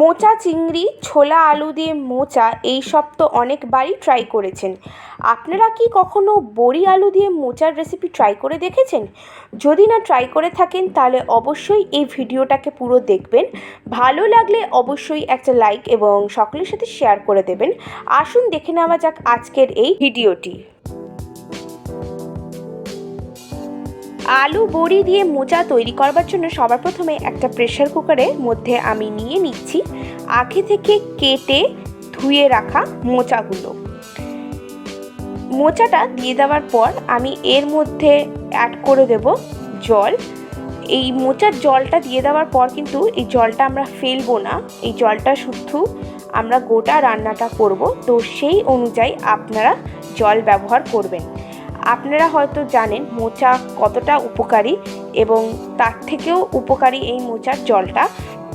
মোচা, চিংড়ি, ছোলা, আলু দিয়ে মোচা, এই সব তো অনেকবারই ট্রাই করেছেন। আপনারা কি কখনো বড়ি আলু দিয়ে মোচার রেসিপি ট্রাই করে দেখেছেন? যদি না ট্রাই করে থাকেন, তাহলে অবশ্যই এই ভিডিওটাকে পুরো দেখবেন। ভালো লাগলে অবশ্যই একটা লাইক এবং সকলের সাথে শেয়ার করে দেবেন। আসুন, দেখে নেওয়া যাক আজকের এই ভিডিওটি। আলু, বড়ি দিয়ে মোচা তৈরি করবার জন্য সবার প্রথমে একটা প্রেশার কুকারের মধ্যে আমি নিয়ে নিচ্ছি। আগে থেকে কেটে ধুয়ে রাখা মোচাগুলো। মোচাটা দিয়ে দেওয়ার পর আমি এর মধ্যে অ্যাড করে দেব জল। এই মোচার জলটা দিয়ে দেওয়ার পর কিন্তু এই জলটা আমরা ফেলব না। এই জলটা শুধু আমরা গোটা রান্নাটা করব। তো সেই অনুযায়ী আপনারা জল ব্যবহার করবেন। আপনারা হয়তো জানেন মোচা কতটা উপকারী এবং তার থেকেও উপকারী এই মোচার জলটা।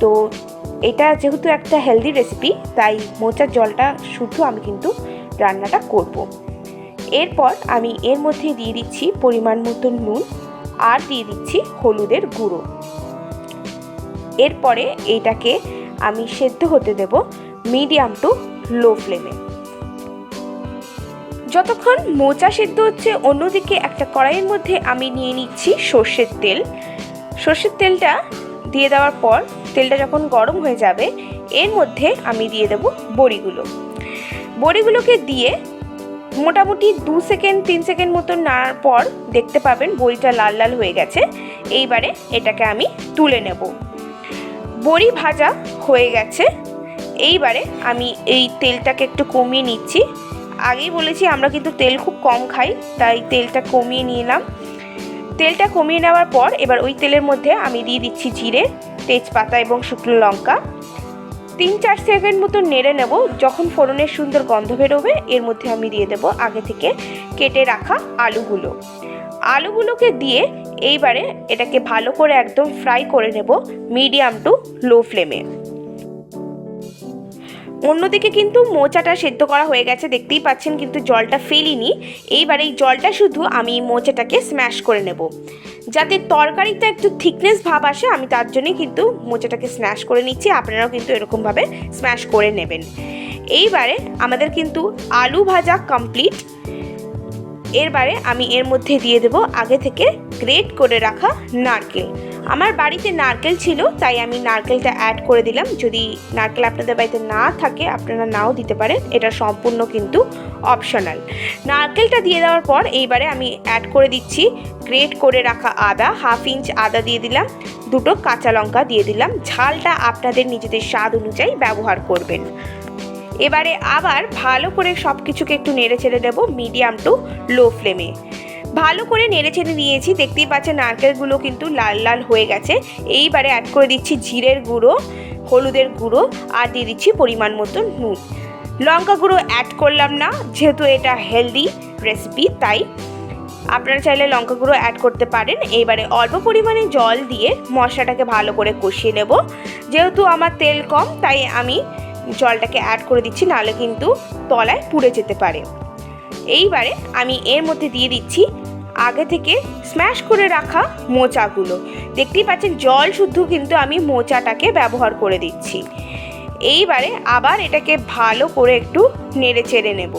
তো এটা যেহেতু একটা হেলদি রেসিপি তাই মোচার জলটা শুধু আমি কিন্তু রান্নাটা করব। এরপর আমি এর মধ্যে দিয়ে দিচ্ছি পরিমাণ মতো নুন আর দিয়ে দিচ্ছি হলুদের গুঁড়ো। এরপরে এইটাকে আমি সেদ্ধ হতে দেব মিডিয়াম টু লো ফ্লেমে। যতক্ষণ মোচা সেদ্ধ হচ্ছে, অন্যদিকে একটা কড়াইয়ের মধ্যে আমি নিয়ে নিচ্ছি সর্ষের তেল। সর্ষের তেলটা দিয়ে দেওয়ার পর, তেলটা যখন গরম হয়ে যাবে, এর মধ্যে আমি দিয়ে দেব বড়িগুলো। বড়িগুলোকে দিয়ে মোটামুটি দু সেকেন্ড, তিন সেকেন্ড মতো নাড়ার পর দেখতে পাবেন বড়িটা লাল লাল হয়ে গেছে। এইবারে এটাকে আমি তুলে নেব। বড়ি ভাজা হয়ে গেছে। এইবারে আমি এই তেলটাকে একটু কমিয়ে নিচ্ছি। আগেই বলেছি, আমরা কিন্তু তেল খুব কম খাই, তাই তেলটা কমিয়ে নিলাম। তেলটা কমিয়ে নেওয়ার পর এবার ওই তেলের মধ্যে আমি দিয়ে দিচ্ছি জিরে, তেজপাতা এবং শুকনো লঙ্কা। তিন চার সেকেন্ড মতো নেড়ে নেব, যখন ফোড়নের সুন্দর গন্ধ বেরোবে, এর মধ্যে আমি দিয়ে দেব আগে থেকে কেটে রাখা আলুগুলো। আলুগুলোকে দিয়ে এইবারে এটাকে ভালো করে একদম ফ্রাই করে নেব মিডিয়াম টু লো ফ্লেমে। অন্যদিকে কিন্তু মোচাটা সেদ্ধ করা হয়ে গেছে, দেখতেই পাচ্ছেন কিন্তু জলটা ফেলিনি। এইবার এই জলটা শুধু আমি মোচাটাকে স্ম্যাশ করে নেব। যাতে তরকারিতে একটু থিকনেস ভাব আসে, আমি তার জন্যই কিন্তু মোচাটাকে স্ম্যাশ করে নিচ্ছি, আপনারাও কিন্তু এরকমভাবে স্ম্যাশ করে নেবেন। এইবারে আমাদের কিন্তু আলু ভাজা কমপ্লিট এরবারে আমি এর মধ্যে দিয়ে দেব আগে থেকে গ্রেট করে রাখা নারকেল। আমার বাড়িতে নারকেল ছিল, তাই আমি নারকেলটা অ্যাড করে দিলাম। যদি নারকেল আপনাদের বাড়িতে না থাকে, আপনারা নাও দিতে পারেন। এটা সম্পূর্ণ কিন্তু অপশনাল নারকেলটা দিয়ে দেওয়ার পর এইবারে আমি অ্যাড করে দিচ্ছি গ্রেট করে রাখা আদা হাফ ইঞ্চ আদা দিয়ে দিলাম, দুটো কাঁচা লঙ্কা দিয়ে দিলাম। ঝালটা আপনাদের নিজেদের স্বাদ অনুযায়ী ব্যবহার করবেন। এবারে আবার ভালো করে সব কিছুকে একটু নেড়ে ছেড়ে দেবো মিডিয়াম টু লো ফ্লেমে ভালো করে নেড়ে চেড়ে নিয়েছি, দেখতেই পাচ্ছেন নারকেলগুলো কিন্তু লাল লাল হয়ে গেছে। এইবারে অ্যাড করে দিচ্ছি জিরের গুঁড়ো, হলুদের গুঁড়ো আর দিয়ে দিচ্ছি পরিমাণ মতো নুন। লঙ্কা গুঁড়ো অ্যাড করলাম না, যেহেতু এটা হেলদি রেসিপি তাই আপনারা চাইলে লঙ্কা গুঁড়ো অ্যাড করতে পারেন। এবারে অল্প পরিমাণে জল দিয়ে মশলাটাকে ভালো করে কষিয়ে নেব। যেহেতু আমার তেল কম, তাই আমি জলটাকে অ্যাড করে দিচ্ছি, নাহলে কিন্তু তলায় পুড়ে যেতে পারে। এইবারে আমি এর মধ্যে দিয়ে দিচ্ছি আগে থেকে স্ম্যাশ করে রাখা মোচাগুলো। দেখতেই পাচ্ছেন, জল শুদ্ধ কিন্তু আমি মোচাটাকে ব্যবহার করে দিচ্ছি। এইবারে আবার এটাকে ভালো করে একটু নেড়ে চেড়ে নেব।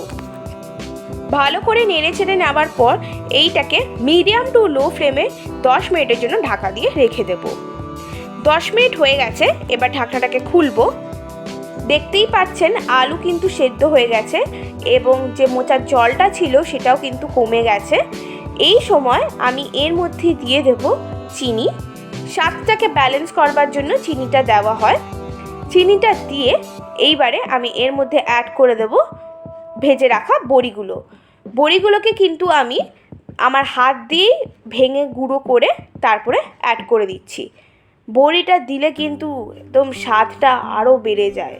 ভালো করে নেড়ে চেড়ে নেওয়ার পর এইটাকে মিডিয়াম টু লো ফ্লেমে দশ মিনিটের জন্য ঢাকা দিয়ে রেখে দেব। দশ মিনিট হয়ে গেছে, এবার ঢাকনাটাকে খুলবো। দেখতেই পাচ্ছেন আলু কিন্তু সেদ্ধ হয়ে গেছে এবং যে মোচার জলটা ছিল সেটাও কিন্তু কমে গেছে। এই সময় আমি এর মধ্যে দিয়ে দেব চিনি। স্বাদটাকে ব্যালেন্স করবার জন্য চিনিটা দেওয়া হয়। চিনিটা দিয়ে এইবারে আমি এর মধ্যে অ্যাড করে দেব ভেজে রাখা বড়িগুলো। বড়িগুলোকে কিন্তু আমি আমার হাত দিয়েই ভেঙে গুঁড়ো করে তারপরে অ্যাড করে দিচ্ছি। বড়িটা দিলে কিন্তু একদম স্বাদটা আরও বেড়ে যায়।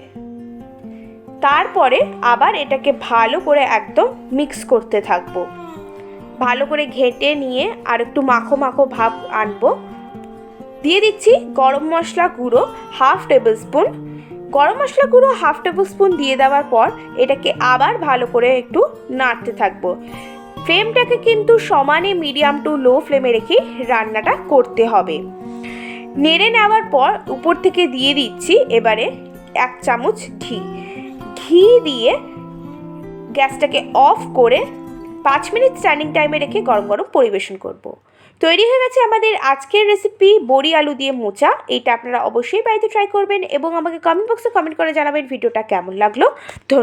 তারপরে আবার এটাকে ভালো করে একদম মিক্স করতে থাকব। ভালো করে ঘেঁটে নিয়ে আর একটু মাখো মাখো ভাব আনব। দিয়ে দিচ্ছি গরম মশলা গুঁড়ো হাফ টেবিল স্পুন। গরম মশলা গুঁড়ো হাফ টেবিল স্পুন দিয়ে দেওয়ার পর এটাকে আবার ভালো করে একটু নাড়তে থাকব। ফ্লেমটাকে কিন্তু সমানে মিডিয়াম টু লো ফ্লেমে রেখে রান্নাটা করতে হবে। নেড়ে নেওয়ার পর উপর থেকে দিয়ে দিচ্ছি এবারে এক চামচ ঘি। ঘি দিয়ে গ্যাসটাকে অফ করে পাঁচ মিনিট স্ট্যান্ডিং টাইমে রেখে গরম গরম পরিবেশন করব। তৈরি হয়ে গেছে আমাদের আজকের রেসিপি বড়ি আলু দিয়ে মোচা। এটা আপনারা অবশ্যই বাড়িতে ট্রাই করবেন এবং আমাকে কমেন্ট বক্সে কমেন্ট করে জানাবেন ভিডিওটা কেমন লাগল। ধন্যবাদ।